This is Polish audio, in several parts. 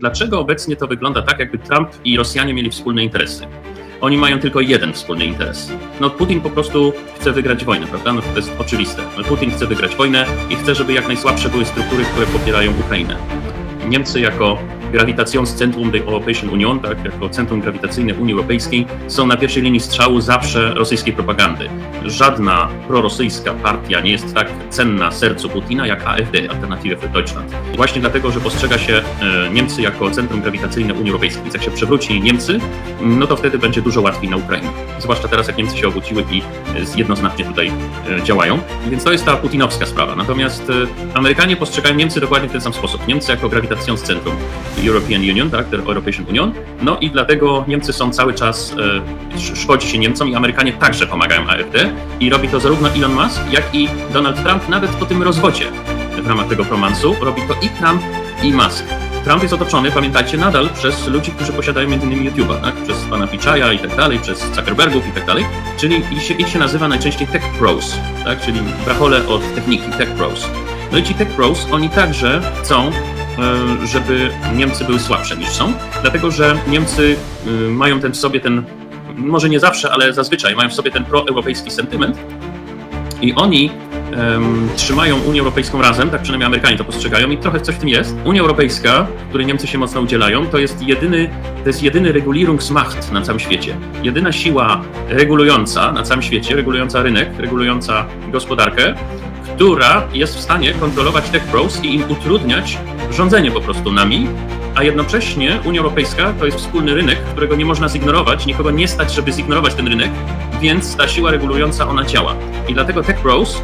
Dlaczego obecnie to wygląda tak, jakby Trump i Rosjanie mieli wspólne interesy? Oni mają tylko jeden wspólny interes. No Putin po prostu chce wygrać wojnę, prawda? No to jest oczywiste. No, Putin chce wygrać wojnę i chce, żeby jak najsłabsze były struktury, które popierają Ukrainę. Niemcy jako grawitationscentrum der Europäischen Union, tak, jako centrum grawitacyjne Unii Europejskiej, są na pierwszej linii strzału zawsze rosyjskiej propagandy. Żadna prorosyjska partia nie jest tak cenna sercu Putina jak AfD, Alternative für Deutschland. Właśnie dlatego, że postrzega się e, Niemcy jako centrum grawitacyjne Unii Europejskiej. Więc jak się przewróci Niemcy, no to wtedy będzie dużo łatwiej na Ukrainie. Zwłaszcza teraz, jak Niemcy się obróciły i e, jednoznacznie tutaj e, działają. Więc to jest ta putinowska sprawa. Natomiast Amerykanie postrzegają Niemcy dokładnie w ten sam sposób. Niemcy jako grawitationscentrum European Union, tak, Europäischen Union. No i dlatego Niemcy są cały czas, e, sz- szkodzi się Niemcom i Amerykanie także pomagają AfD i robi to zarówno Elon Musk, jak i Donald Trump, nawet po tym rozwodzie w ramach tego romansu. Robi to i Trump, i Musk. Trump jest otoczony, pamiętajcie, nadal przez ludzi, którzy posiadają m.in. YouTube'a, tak? przez pana Pichaja i tak dalej, przez Zuckerbergów i tak dalej, czyli ich się, ich się nazywa najczęściej tech pros, tak? czyli brachole od techniki, tech pros. No i ci tech pros, oni także chcą żeby Niemcy były słabsze niż są, dlatego że Niemcy y, mają ten w sobie ten, może nie zawsze, ale zazwyczaj mają w sobie ten proeuropejski sentyment i oni em, trzymają Unię Europejską razem, tak przynajmniej Amerykanie to postrzegają i trochę coś w tym jest. Unia Europejska, której Niemcy się mocno udzielają, to jest jedyny, to jest jedyny Regulierungsmacht na całym świecie. Jedyna siła regulująca na całym świecie, regulująca rynek, regulująca gospodarkę, która jest w stanie kontrolować tech pros i im utrudniać rządzenie po prostu nami, a jednocześnie Unia Europejska to jest wspólny rynek, którego nie można zignorować, nikogo nie stać, żeby zignorować ten rynek, więc ta siła regulująca ona działa. I dlatego tech pros y,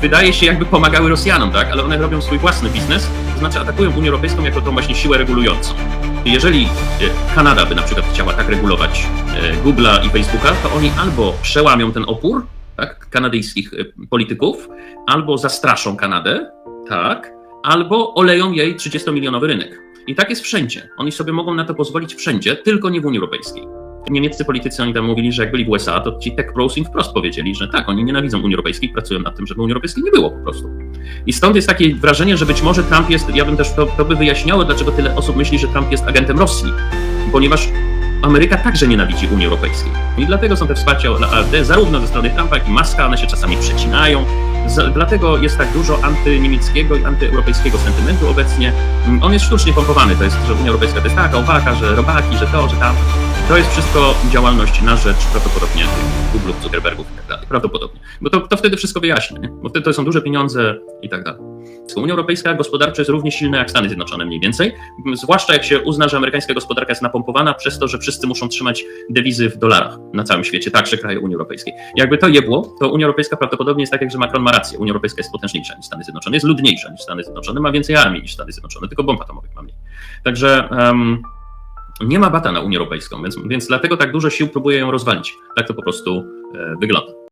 wydaje się jakby pomagały Rosjanom, tak? ale one robią swój własny biznes, to znaczy atakują Unię Europejską jako tą właśnie siłę regulującą. Jeżeli y, Kanada by na przykład chciała tak regulować y, Google'a i Facebooka, to oni albo przełamią ten opór, tak, kanadyjskich y, polityków, albo zastraszą Kanadę, tak, albo oleją jej 30-milionowy rynek. I tak jest wszędzie. Oni sobie mogą na to pozwolić wszędzie, tylko nie w Unii Europejskiej. Niemieccy politycy oni tam mówili, że jak byli w USA, to ci tech pros im wprost powiedzieli, że tak, oni nienawidzą Unii Europejskiej, pracują nad tym, żeby Unii Europejskiej nie było po prostu. I stąd jest takie wrażenie, że być może Trump jest, ja bym też to, to by wyjaśniało, dlaczego tyle osób myśli, że Trump jest agentem Rosji, ponieważ Ameryka także nienawidzi Unii Europejskiej. I dlatego są te wsparcia dla AfD, zarówno ze strony Trumpa, jak i Muska, one się czasami przecinają. Z, dlatego jest tak dużo antyniemieckiego i antyeuropejskiego sentymentu obecnie. Mm, On jest sztucznie pompowany, to jest, że Unia Europejska to jest taka, owaka, że robaki, że to, że tam. To jest wszystko działalność na rzecz prawdopodobnie Google'ów, Zuckerbergów i tak dalej. Prawdopodobnie. Bo to, to wtedy wszystko wyjaśni, nie? bo wtedy to są duże pieniądze i tak dalej. Unia Europejska gospodarczo jest równie silna jak Stany Zjednoczone mniej więcej, zwłaszcza jak się uzna, że amerykańska gospodarka jest napompowana przez to, że wszyscy muszą trzymać dewizy w dolarach na całym świecie, także kraje Unii Europejskiej. Jakby to jebło, to Unia Europejska prawdopodobnie jest tak, jak że Macron ma rację. Unia Europejska jest potężniejsza niż Stany Zjednoczone, jest ludniejsza niż Stany Zjednoczone, ma więcej armii niż Stany Zjednoczone, tylko bomb atomowych ma mniej. Także em, nie ma bata na Unię Europejską, więc, więc dlatego tak dużo sił próbuje ją rozwalić. Tak to po prostu e, wygląda.